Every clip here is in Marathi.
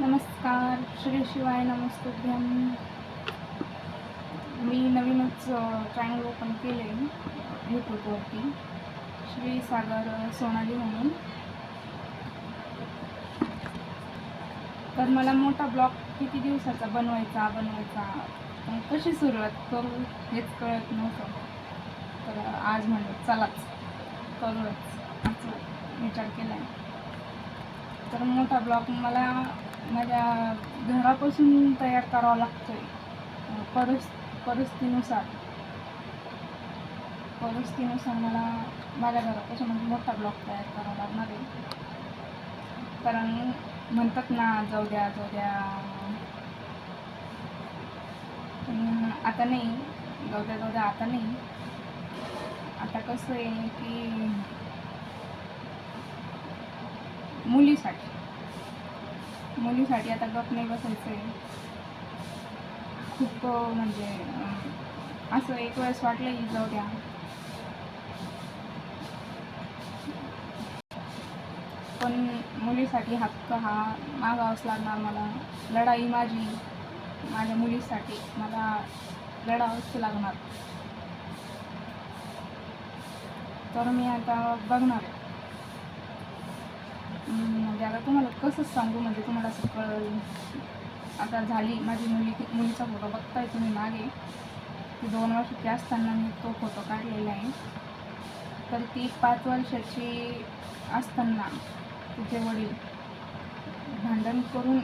नमस्कार श्री शिवाय नमस्तुभ्यम मी नवीनच चॅनल ओपन केले यूट्यूबवरती श्री सागर सोनाली म्हणून. तर मला मोठा ब्लॉग किती दिवसाचा बनवायचा बनवायचा कशी सुरुवात करू हेच कळत नव्हतं. तर आज म्हणलं चलाच. करूच असं विचार केला आहे तर मोठा ब्लॉग मला माझ्या घरापासून तयार करावा लागतो आहे परिस परिस्थितीनुसार. परिस्थितीनुसार मला माझ्या घरापासून मोठा ब्लॉक तयार करावा लागणार आहे. कारण म्हणतात ना जाऊ द्या जाऊ द्या. आता नाही. जाऊ द्या जाऊ द्या आता नाही. आता कसं आहे की मुलीसाठी. मुलीसाठी आता गप नाही बसायचं आहे खूप म्हणजे असं एक वेळेस वाटलं की जाऊ द्या. पण मुलीसाठी हक्क हा मागावाच लागणार मला लढाई माझी माझ्या मुलीसाठी मला लढावंच लागणार. तर मी आता बघणार आहे. म्हणजे आता तुम्हाला कसं सांगू? म्हणजे तुम्हाला असं कळ आता झाली माझी मुली मुलीचा फोटो बघताय तुम्ही मागे. ती दोन वर्षाची असताना मी तो फोटो काढलेला आहे. तर ती पाच वर्षाची असताना तिचे वडील भांडण करून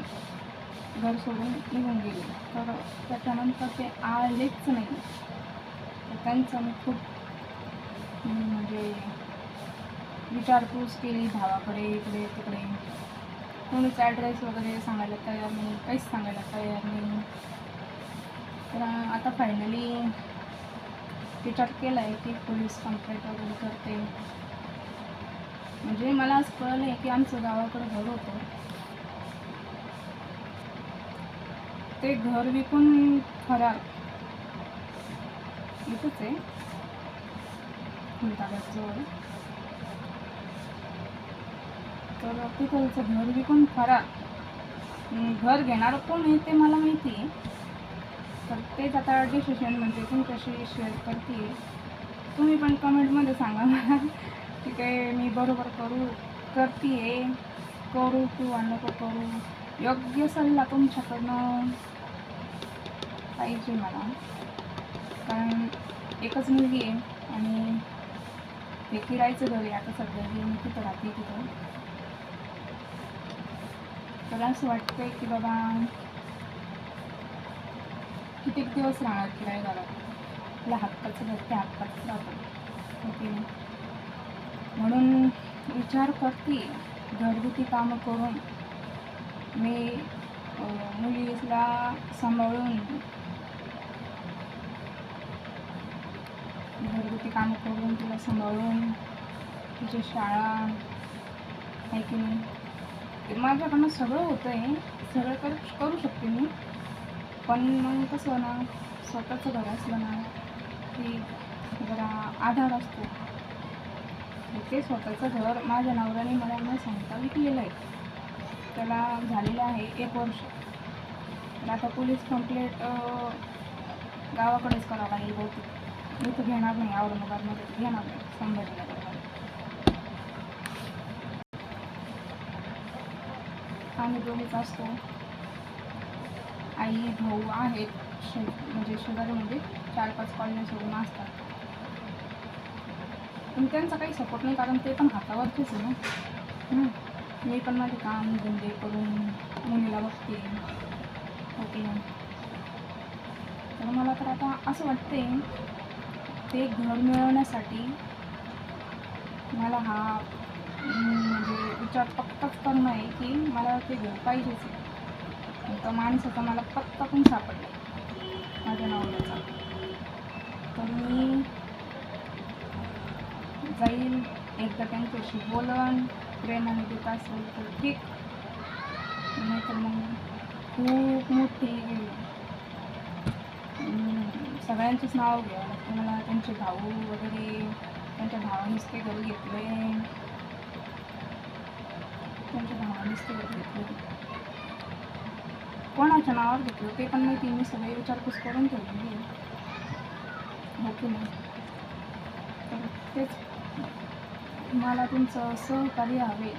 घर सोडून निघून गेले. तर त्याच्यानंतर ते आलेच नाही. त्यांचा त्यांचं मी खूप म्हणजे विचारपूस केली भावाकडे इकडे तिकडे. कोणीच ॲड्रेस वगैरे सांगायला तयार नाही काहीच सांगायला तयार नाही. तर आता फायनली विचार केला आहे की पोलीस कंप्लेंट वगैरे करते. म्हणजे मला असं कळलं आहे की आमचं गावाकडं घर होतं. ते घर विकून फरार इथंच आहे. फुलताबादजवळ तर तिथलचं घर विकून फरार घर घेणार कोण आहे ते मला माहिती आहे. तर तेच आता डिसिशन म्हणजे तुमच्याशी शेअर करते. तुम्ही पण कमेंटमध्ये सांगा मला की काय मी बरोबर करू करते करू किंवा नको करू. योग्य सल्ला तुमच्याकडनं पाहिजे मला. कारण एकच मुलगी आहे आणि हे किरायचं घर आहे आता सध्या. मी तिथं राहते तिथं. तर असं वाटतंय की बाबा कितीक दिवस राहणार किराय घरात? आपल्या हक्काचं घर ते हक्काचं राहतं ओके? म्हणून विचार करते. घरगुती कामं करून मी मुलीला सांभाळून घरगुती कामं करून तिला सांभाळून तिची शाळा आहे की नाही माझ्याकडनं सगळं होतं आहे सगळं कर करू शकते मी. पण मग कसं ना स्वतःचं घर असलं ना की जरा आधार असतो. ते स्वतःचं घर माझ्या नवऱ्याने मला न सांगता विकलेलं आहे. त्याला झालेलं आहे एक वर्ष. तर आता पोलीस कंप्लेंट गावाकडेच करावं लागेल बहुतेक. मी तर घेणार नाही औरंगाबादमध्ये. घेणार नाही संभाजीनगर आम्ही दोन्हीच असतो. आई भाऊ आहेत शे म्हणजे शेजारीमध्ये म्हणजे चार पाच कॉलनी सोडून असतात. पण त्यांचा काही सपोर्ट नाही कारण ते पण हातावरतीच आहे ना. मी पण माझे काम धंदे करून मुलीला बघते. ओके. तर मला तर आता असं वाटते ते घर मिळवण्यासाठी मला हा म्हणजे विचार पक्काच पण नाही की मला ते घर पाहिजेच आहे. तर त्या माणसाचा मला पत्ता पण सापडला. माझ्या नवऱ्याचा. तर मी जाईल. एकदा त्यांच्याशी बोलन. प्रेमाने देत असेल तर ठीक. नाहीतर मग खूप मोठी सगळ्यांचेच सगळ्यांचीच नाव घ्या. मला त्यांचे भाऊ वगैरे त्यांच्या भावानेच ते घर घेतले त्यांच्या भावानेच ते घेतलं कोणाच्या नावावर घेतलं ते पण माहिती मी सगळे विचारपूस करून ठेवलेली आहे. हो की तर तेच. मला तुमचं सहकार्य हवे.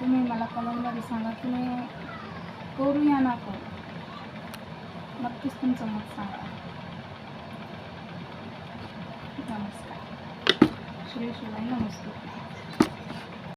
तुम्ही मला कमेंटमध्ये सांगा तुम्ही करू या ना करू नक्कीच तुमचं मत सांगा. नमस्कार. श्री शिवाय नमस्कार.